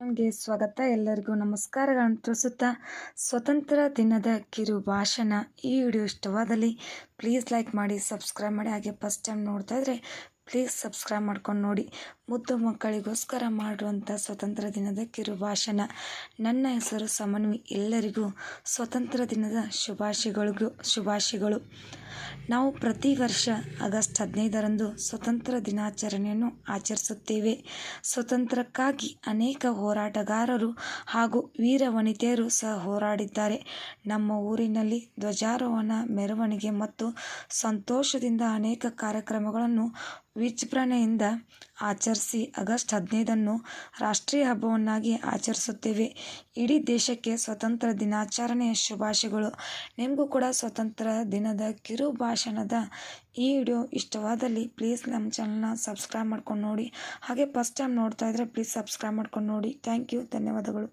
ನಮಗೆ ಸ್ವಾಗತ. ಎಲ್ಲರಿಗೂ ನಮಸ್ಕಾರಗಳನ್ನು ತಿಳಿಸುತ್ತಾ ಸ್ವತಂತ್ರ ದಿನದ ಕಿರು ಭಾಷಣ ಈ ವಿಡಿಯೋ ಇಷ್ಟವಾದಲ್ಲಿ ಪ್ಲೀಸ್ ಲೈಕ್ ಮಾಡಿ ಸಬ್ಸ್ಕ್ರೈಬ್ ಮಾಡಿ. ಹಾಗೆ ಫಸ್ಟ್ ಟೈಮ್ ನೋಡ್ತಾ ಇದ್ರೆ ಪ್ಲೀಸ್ ಸಬ್ಸ್ಕ್ರೈಬ್ ಮಾಡ್ಕೊಂಡು ನೋಡಿ. ಮುದ್ದು ಮಕ್ಕಳಿಗೋಸ್ಕರ ಮಾಡುವಂಥ ಸ್ವತಂತ್ರ ದಿನದ ಕಿರು ಭಾಷಣ. ನನ್ನ ಹೆಸರು ಸಮನ್ವಿ. ಎಲ್ಲರಿಗೂ ಸ್ವತಂತ್ರ ದಿನದ ಶುಭಾಶಯಗಳಿಗೂ ಶುಭಾಶಯಗಳು. ನಾವು ಪ್ರತಿ ವರ್ಷ ಆಗಸ್ಟ್ ಹದಿನೈದರಂದು ಸ್ವತಂತ್ರ ದಿನಾಚರಣೆಯನ್ನು ಆಚರಿಸುತ್ತೇವೆ. ಸ್ವತಂತ್ರಕ್ಕಾಗಿ ಅನೇಕ ಹೋರಾಟಗಾರರು ಹಾಗೂ ವೀರ ವನಿತೆಯರು ಸಹ ಹೋರಾಡಿದ್ದಾರೆ. ನಮ್ಮ ಊರಿನಲ್ಲಿ ಧ್ವಜಾರೋಹಣ, ಮೆರವಣಿಗೆ ಮತ್ತು ಸಂತೋಷದಿಂದ ಅನೇಕ ಕಾರ್ಯಕ್ರಮಗಳನ್ನು ವಿಜೃಂಭಣೆಯಿಂದ ಆಚರಿಸಿ ಆಗಸ್ಟ್ ಹದಿನೈದನ್ನು ರಾಷ್ಟ್ರೀಯ ಹಬ್ಬವನ್ನಾಗಿ ಆಚರಿಸುತ್ತೇವೆ. ಇಡೀ ದೇಶಕ್ಕೆ ಸ್ವತಂತ್ರ ದಿನಾಚರಣೆಯ ಶುಭಾಶಯಗಳು. ನಿಮಗೂ ಕೂಡ ಸ್ವತಂತ್ರ ದಿನದ ಕಿರು ಭಾಷಣದ ಈ ವಿಡಿಯೋ ಇಷ್ಟವಾದಲ್ಲಿ ಪ್ಲೀಸ್ ನಮ್ಮ ಚಾನಲ್ನ ಸಬ್ಸ್ಕ್ರೈಬ್ ಮಾಡ್ಕೊಂಡು ನೋಡಿ. ಹಾಗೆ ಫಸ್ಟ್ ಟೈಮ್ ನೋಡ್ತಾ ಇದ್ದರೆ ಪ್ಲೀಸ್ ಸಬ್ಸ್ಕ್ರೈಬ್ ಮಾಡ್ಕೊಂಡು ನೋಡಿ. Thank you. ಧನ್ಯವಾದಗಳು.